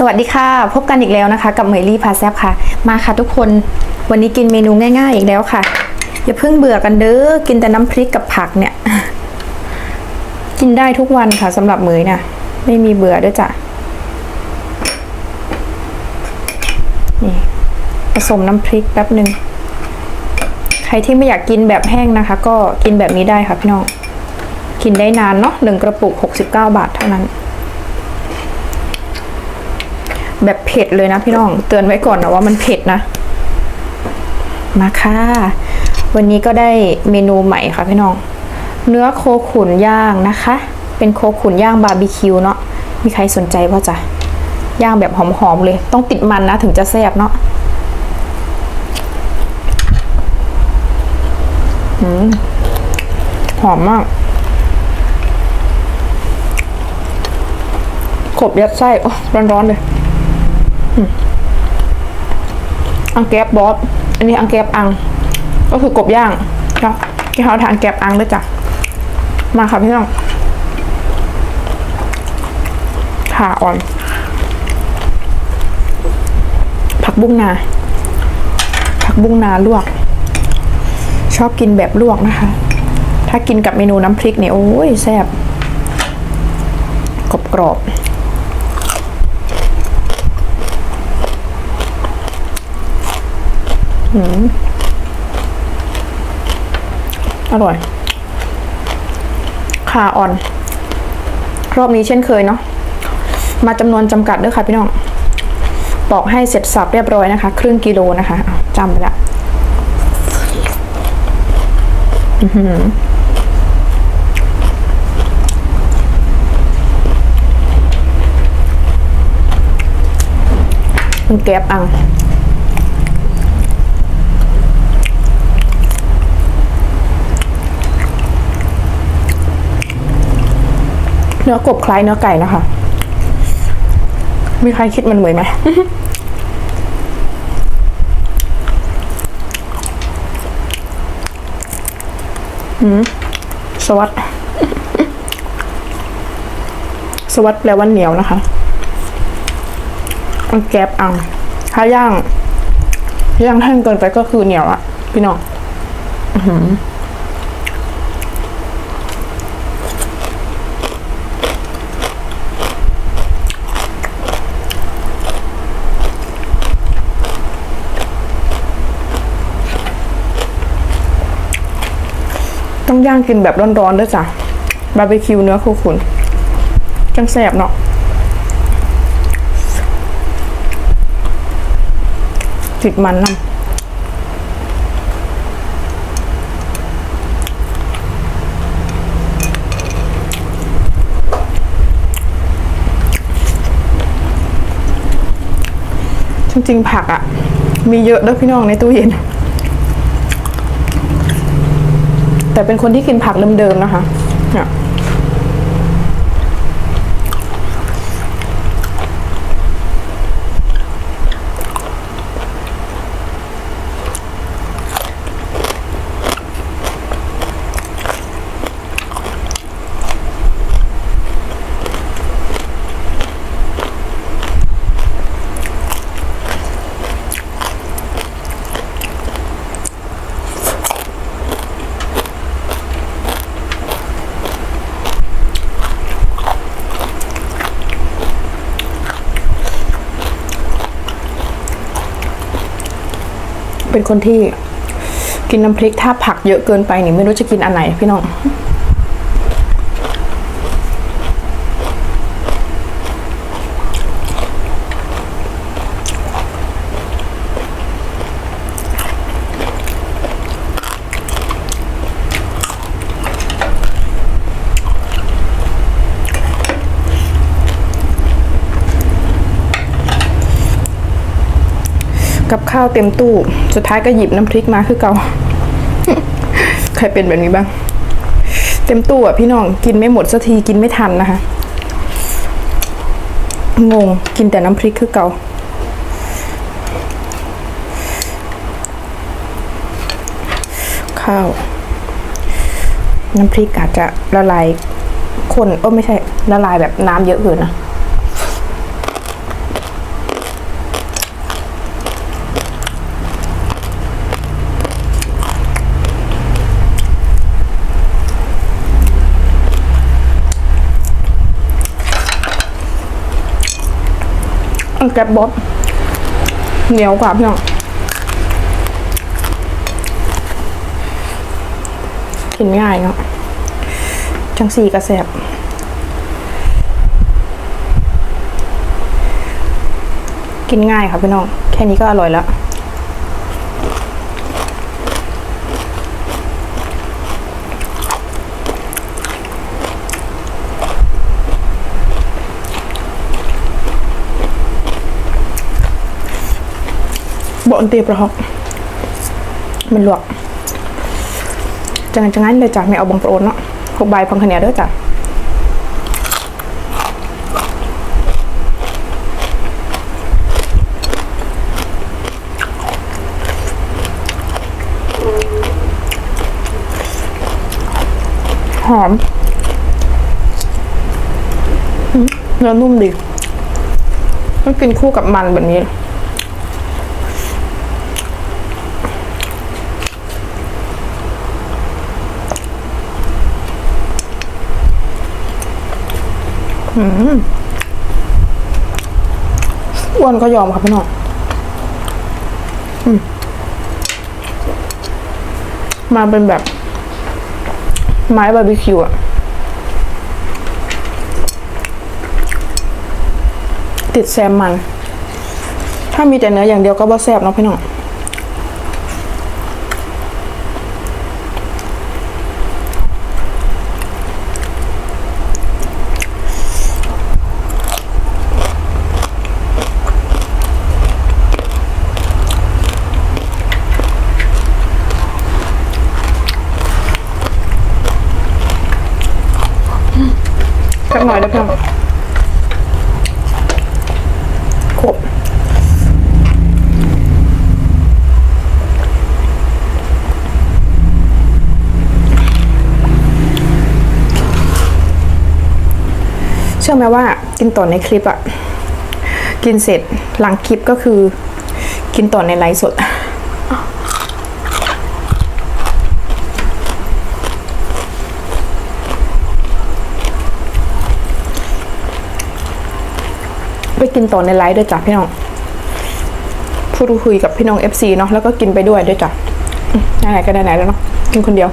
สวัสดีค่ะ พบกันอีกแล้วนะคะ กับเหมยลี่พาแซบค่ะ มาค่ะทุกคนวันนี้กินเมนูง่าย ๆ อีกแล้วค่ะ อย่าเพิ่งเบื่อกันเด้อกินแต่น้ำพริกกับผักเนี่ย กินได้ทุกวันค่ะสำหรับเหมยนะไม่มีเบื่อด้วยจ้ะนี่ผสมน้ำพริกแป๊บหนึ่งใครที่ไม่อยากกินแบบแห้งนะคะ ก็กินแบบนี้ได้ค่ะพี่น้องกินได้นานเนาะหนึ่งกระปุก 69 บาทเท่านั้น แบบเผ็ดเลยนะพี่น้อง เตือนไว้ก่อนนะว่ามันเผ็ดนะ มาค่ะ วันนี้ก็ได้เมนูใหม่ค่ะพี่น้อง เนื้อโคขุนย่างนะคะ เป็นโคขุนย่างบาร์บีคิวเนาะ มีใครสนใจป่ะจ๊ะ ย่างแบบหอมๆเลย ต้องติดมันนะถึงจะแซ่บเนาะหอมมาก ขบยัดไส้ โอ้ร้อนๆเลย อังแกบบอสอันนี้อังแกบอัง ก็คือกบย่างเนาะที่เขาทานแกบอังด้วยจ้ะมาค่ะพี่น้องขาอ่อน ผักบุ้งนา ผักบุ้งนาลวก ชอบกินแบบลวกนะคะ ถ้ากินกับเมนูน้ำพริกเนี่ยโอ้ยแซ่บกรอบร อร่อย ขาอ่อน รอบนี้เช่นเคยเนาะ มาจำนวนจำกัดด้วยค่ะพี่น้อง บอกให้เสร็จสับเรียบร้อยนะคะ ครึ่งกิโลนะคะอ้าวจำไปละมันแกบอัง เนื้อกบคล้ายเนื้อไก่นะคะ มีใครคิดมันเหมือนไหมอืมสวัสดสวัสดแปลว่าเหนียวนะคะมันแกบอัง ถ้าย่าง ย่างแห้งเกินไปก็คือเหนียวอะพี่น้อง อือหือ ต้องย่างกินแบบร้อนๆด้วยจ้ะบาร์บีคิวเนื้อคู่ขุนจังแสบเนาะติดมันนำจริงๆผักอะ่ะ มีเยอะด้วยพี่น้องในตู้เย็น แต่เป็นคนที่กินผักเดิมๆนะคะเนี่ย เป็นคนที่กินน้ำพริกถ้าผักเยอะเกินไปนี่ไม่รู้จะกินอันไหนพี่น้อง ข้าวเต็มตู้ สุดท้ายก็หยิบน้ำพริกมาคือเก่าใครเป็นแบบนี้บ้าง เต็มตู้อะพี่น้องกินไม่หมดสักทีกินไม่ทันนะคะ งงกินแต่น้ำพริกคือเก่าข้าว น้ำพริกอาจจะละลายคนโอ้ไม่ใช่ละลายแบบน้ำเยอะเกินนะ แกร็บบอสเหนียวกว่าพี่น้องกินง่ายเนาะจังสีกระแสบกินง่ายค่ะพี่น้อง แค่นี้ก็อร่อยแล้ว บอนเตียประหอกมันหลวกจังงั้นจังงั้นเลยจ้ะไม่เอาบองโปรนเนาะหกใบพังขเนียด้วยจ้ะหอมเนื้อนุ่มดี มันกินคู่กับมันแบบนี้ อ้วนก็ยอมครับพี่น้องมาเป็นแบบ ไม้บาร์บีคิวอะติดแซมมัน ถ้ามีแต่เนื้ออย่างเดียวก็บ่แซ่บเนาะพี่น้อง หน่อยได้เพียงครบเชื่อไหมว่ากินต่อในคลิปอะกินเสร็จหลังคลิปก็คือ กินต่อในไลฟ์สด ไปกินต่อในไลฟ์ด้วยจ้ะพี่น้องพูดคุยกับพี่น้อง FC เนาะแล้วก็กินไปด้วยด้วยจ้ะไหนๆก็ไหนๆแล้วเนาะกินคนเดียว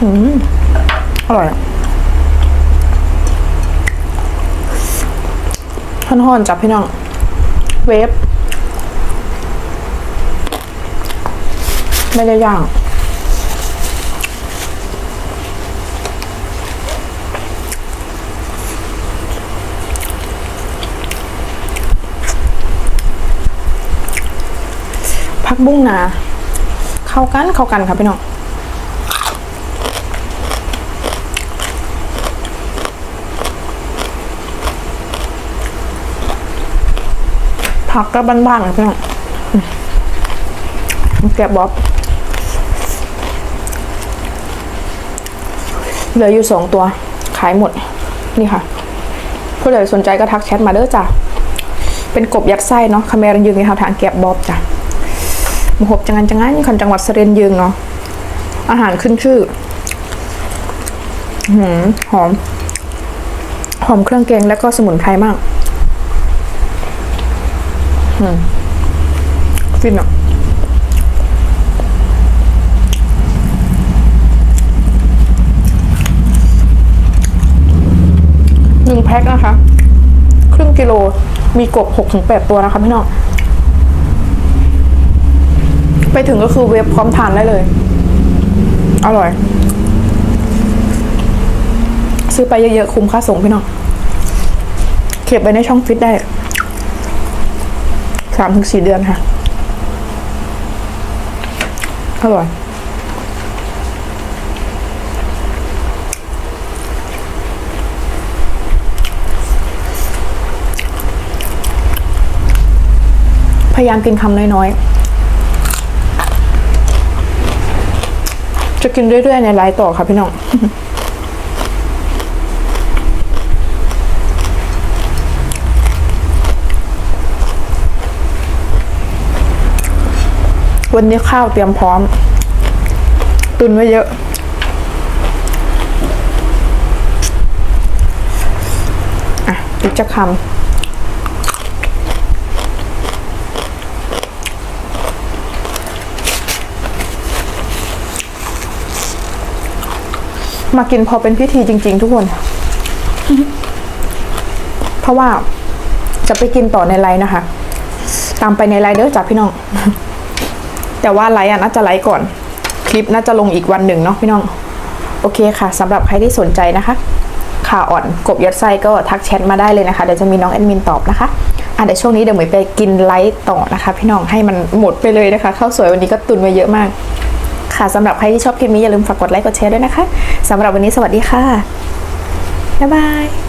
อืมอร่อยอะ ห่อนๆจับพี่น้อง เวฟไม่ได้ย่างพักบุ้งนา เข้ากันเข้ากันครับพี่น้อง ผักก็บ้านๆนะพี่น้องแกะบ๊อบเหลืออยู่สองตัว ขายหมด นี่ค่ะ ผู้ใดสนใจก็ทักแชทมาเด้อจ้ะ เป็นกบยัดไส้เนาะคาเมรันยืงในทางแกะบ๊อบจ้ะมหบจังงันจังงันคนจังหวัดสเรนยืงเนาะ อาหารขึ้นชื่อหืมหอม หอมเครื่องแกงและก็สมุนไพรมาก ฟินอะหนึ่งแพ็คนะคะ ครึ่งกิโลมีกบหกถึงแปดตัวนะคะพี่น้องไปถึงก็คือเวฟพร้อมทานได้เลย อร่อย ซื้อไปเยอะๆคุ้มค่าส่งพี่น้องเก็บไว้ในช่องฟิตได้ สามถึงสี่เดือนค่ะ อร่อย พยายามกินคำน้อยๆ จะกินเรื่อยๆ ในไลน์ต่อค่ะพี่น้อง วันนี้ข้าวเตรียมพร้อม ตุนไว้เยอะ อะอีกจะคำมากินพอเป็นพิธีจริง ๆ ทุกคน เพราะว่าจะไปกินต่อในไลน์นะคะ ตามไปในไลน์เด้อจ้ะพี่น้อง แต่ว่าไลน์อะน่าจะไลฟ์ก่อน คลิปน่าจะลงอีกวันหนึ่งเนาะพี่น้อง โอเคค่ะสำหรับใครที่สนใจนะคะขาอ่อนกบยัดไส้ก็ทักแชทมาได้เลยนะคะเดี๋ยวจะมีน้องแอดมินตอบนะคะอะเดี๋ยวช่วงนี้เดี๋ยวเหมยไปกินไลฟ์ต่อนะคะ พี่น้องให้มันหมดไปเลยนะคะข้าวสวยวันนี้ก็ตุนไว้เยอะมาก ค่ะสำหรับใครที่ชอบคลิปนี้อย่าลืมฝากกดไลค์กดแชร์ด้วยนะคะสำหรับวันนี้สวัสดีค่ะบ๊ายบาย